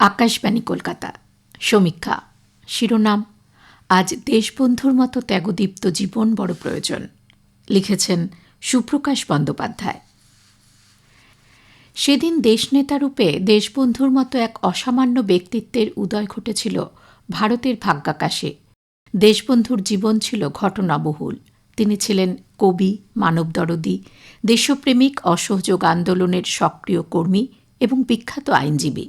আকাশবাণী কলকাতা। সমীক্ষা, শিরোনাম, আজ দেশবন্ধুর মতো ত্যাগদীপ্ত জীবন বড় প্রয়োজন, লিখেছেন সুপ্রকাশ বন্দ্যোপাধ্যায়। সেদিন দেশনেতারূপে দেশবন্ধুর মতো এক অসামান্য ব্যক্তিত্বের উদয় ঘটেছিল ভারতের ভাগ্যাকাশে। দেশবন্ধুর জীবন ছিল ঘটনাবহুল। তিনি ছিলেন কবি, মানবদরদী, দেশপ্রেমিক, অসহযোগ আন্দোলনের সক্রিয় কর্মী এবং বিখ্যাত আইনজীবী।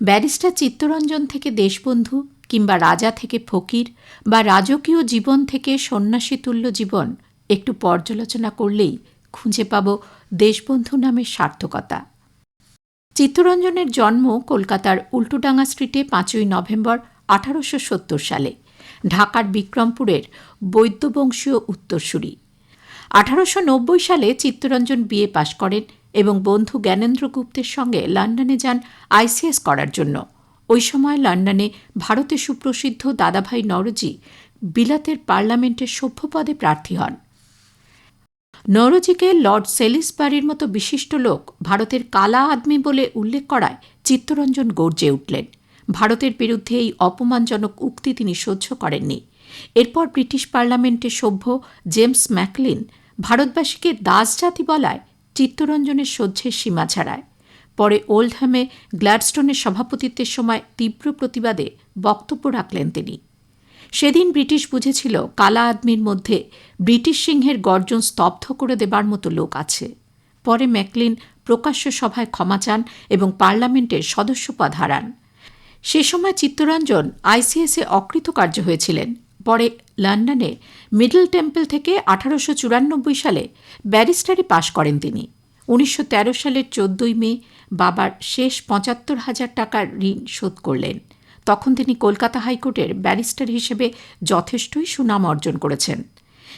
ব্যারিস্টার চিত্তরঞ্জন থেকে দেশবন্ধু কিংবা রাজা থেকে ফকির বা রাজকীয় জীবন থেকে সন্ন্যাসীতুল্য জীবন একটু পর্যালোচনা করলেই খুঁজে পাব দেশবন্ধু নামের সার্থকতা। চিত্তরঞ্জনের জন্ম কলকাতার উল্টোডাঙ্গা স্ট্রিটে পাঁচই নভেম্বর আঠারোশো সত্তর সালে, ঢাকার বিক্রমপুরের বৈদ্যবংশীয় উত্তরসূরি। আঠারোশো নব্বই সালে চিত্তরঞ্জন বিএ পাশ করেন এবং বন্ধু জ্ঞানেন্দ্র গুপ্তের সঙ্গে লন্ডনে যান আইসিএস করার জন্য। ওই সময় লন্ডনে ভারতে সুপ্রসিদ্ধ দাদাভাই নরজি বিলাতের পার্লামেন্টের সভ্যপদে প্রার্থী হন। নরজিকে লর্ড সেলিসবারির মতো বিশিষ্ট লোক ভারতের কালা আদমি বলে উল্লেখ করায় চিত্তরঞ্জন গর্জে উঠলেন। ভারতের বিরুদ্ধে এই অপমানজনক উক্তি তিনি সহ্য করেননি। এরপর ব্রিটিশ পার্লামেন্টের সভ্য জেমস ম্যাকলিন ভারতবাসীকে দাসজাতি বলায় চিত্তরঞ্জনের সহ্যের সীমা ছাড়ায়। পরে ওল্ডহ্যামে গ্ল্যাডস্টোনের সভাপতিত্বের সময় তীব্র প্রতিবাদে বক্তব্য রাখলেন তিনি। সেদিন ব্রিটিশ বুঝেছিল কালা আদমির মধ্যে ব্রিটিশ সিংহের গর্জন স্তব্ধ করে দেবার মতো লোক আছে। পরে ম্যাকলিন প্রকাশ্য সভায় ক্ষমা চান এবং পার্লামেন্টের সদস্যপদ হারান। সে সময় চিত্তরঞ্জন আইসিএসে অকৃতকার্য হয়েছিলেন। পরে লন্ডনে মিডল টেম্পল থেকে আঠারোশো চুরানব্বই সালে ব্যারিস্টারি পাশ করেন তিনি। উনিশশো তেরো সালের চোদ্দই মে বাবার শেষ পঁচাত্তর হাজার টাকার ঋণ শোধ করলেন। তখন তিনি কলকাতা হাইকোর্টের ব্যারিস্টার হিসেবে যথেষ্টই সুনাম অর্জন করেছেন।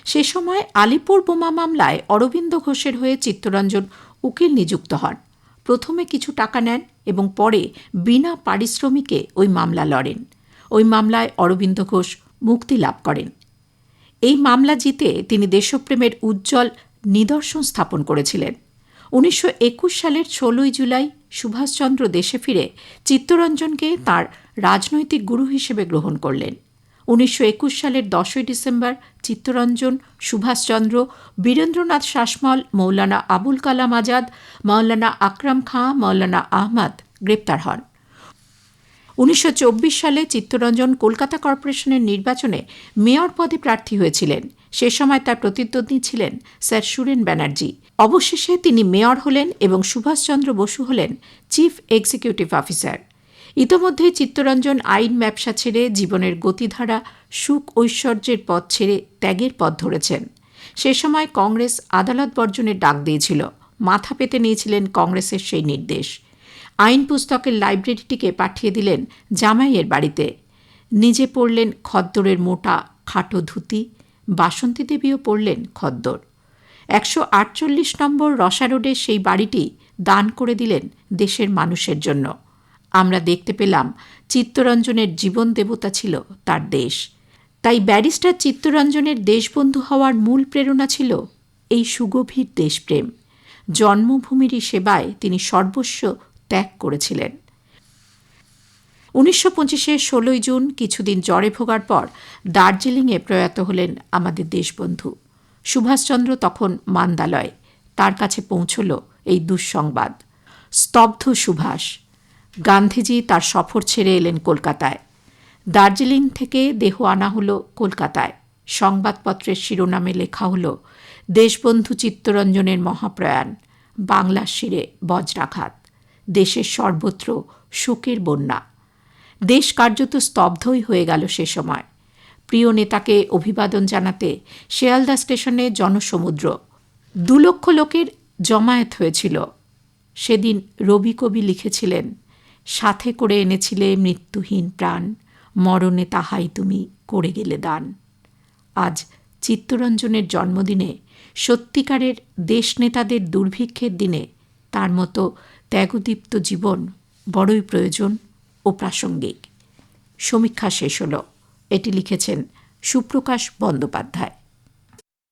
সে সময় আলিপুর বোমা মামলায় অরবিন্দ ঘোষের হয়ে চিত্তরঞ্জন উকিল নিযুক্ত হন। প্রথমে কিছু টাকা নেন এবং পরে বিনা পারিশ্রমিকে ওই মামলা লড়েন। ওই মামলায় অরবিন্দ ঘোষ মুক্তি লাভ করেন। এই মামলা জিতে তিনি দেশপ্রেমের উজ্জ্বল নিদর্শন স্থাপন করেছিলেন। উনিশশো একুশ সালের ষোলোই জুলাই সুভাষচন্দ্র দেশে ফিরে চিত্তরঞ্জনকে তার রাজনৈতিক গুরু হিসেবে গ্রহণ করলেন। উনিশশো একুশ সালের দশই ডিসেম্বর চিত্তরঞ্জন, সুভাষচন্দ্র, বীরেন্দ্রনাথ শাসমল, মৌলানা আবুল কালাম আজাদ, মৌলানা আকরাম খাঁ, মৌলানা আহমদ গ্রেপ্তার হন। উনিশশো চব্বিশ সালে চিত্তরঞ্জন কলকাতা কর্পোরেশনের নির্বাচনে মেয়র পদে প্রার্থী হয়েছিলেন। সে সময় তার প্রতিদ্বন্দ্বী ছিলেন স্যার সুরেন ব্যানার্জি। অবশেষে তিনি মেয়র হলেন এবং সুভাষচন্দ্র বসু হলেন চিফ এক্সিকিউটিভ অফিসার। ইতোমধ্যে চিত্তরঞ্জন আইন ব্যবসা ছেড়ে জীবনের গতিধারা, সুখ ঐশ্বর্যের পথ ছেড়ে ত্যাগের পথ ধরেছেন। সে সময় কংগ্রেস আদালত বর্জনের ডাক দিয়েছিল। মাথা পেতে নিয়েছিলেন কংগ্রেসের সেই নির্দেশ। আইন পুস্তকের লাইব্রেরিটিকে পাঠিয়ে দিলেন জামাইয়ের বাড়িতে। নিজে পড়লেন খদ্দরের মোটা, খাটো ধুতি, বাসন্তী দেবীও পড়লেন খদ্দর। একশো আটচল্লিশ নম্বর রসা রোডের সেই বাড়িটি দান করে দিলেন দেশের মানুষের জন্য। আমরা দেখতে পেলাম চিত্তরঞ্জনের জীবন দেবতা ছিল তার দেশ। তাই ব্যারিস্টার চিত্তরঞ্জনের দেশবন্ধু হওয়ার মূল প্রেরণা ছিল এই সুগভীর দেশপ্রেম। জন্মভূমিরই সেবায় তিনি সর্বস্ব ত্যাগ করেছিলেন। উনিশশো পঁচিশের ষোলোই জুন কিছুদিন জ্বরে ভোগার পর দার্জিলিংয়ে প্রয়াত হলেন আমাদের দেশবন্ধু। সুভাষচন্দ্র তখন মান্দালয়। তার কাছে পৌঁছল এই দুঃসংবাদ। স্তব্ধ সুভাষ। গান্ধীজি তার সফর ছেড়ে এলেন কলকাতায়। দার্জিলিং থেকে দেহ আনা হলো কলকাতায়। সংবাদপত্রের শিরোনামে লেখা হল, দেশবন্ধু চিত্তরঞ্জনের মহাপ্রয়াণ, বাংলার শিরে বজ্রাঘাত। দেশের সর্বত্র শোকের বন্যা। দেশ কার্যত স্তব্ধই হয়ে গেল সে সময়। প্রিয় নেতাকে অভিবাদন জানাতে শেয়ালদা স্টেশনে জনসমুদ্র। দু লক্ষ লোকের জমায়েত হয়েছিল। সেদিন রবি কবি লিখেছিলেন, সাথে করে এনেছিলে মৃত্যুহীন প্রাণ, মরণে তাহাই তুমি করে গেলে দান। আজ চিত্তরঞ্জনের জন্মদিনে সত্যিকারের দেশনেতাদের দুর্ভিক্ষের দিনে তার মতো ত্যাগদীপ্ত জীবন বড়ই প্রয়োজন ও প্রাসঙ্গিক। সমীক্ষা শেষ হল। এটি লিখেছেন সুপ্রকাশ বন্দ্যোপাধ্যায়।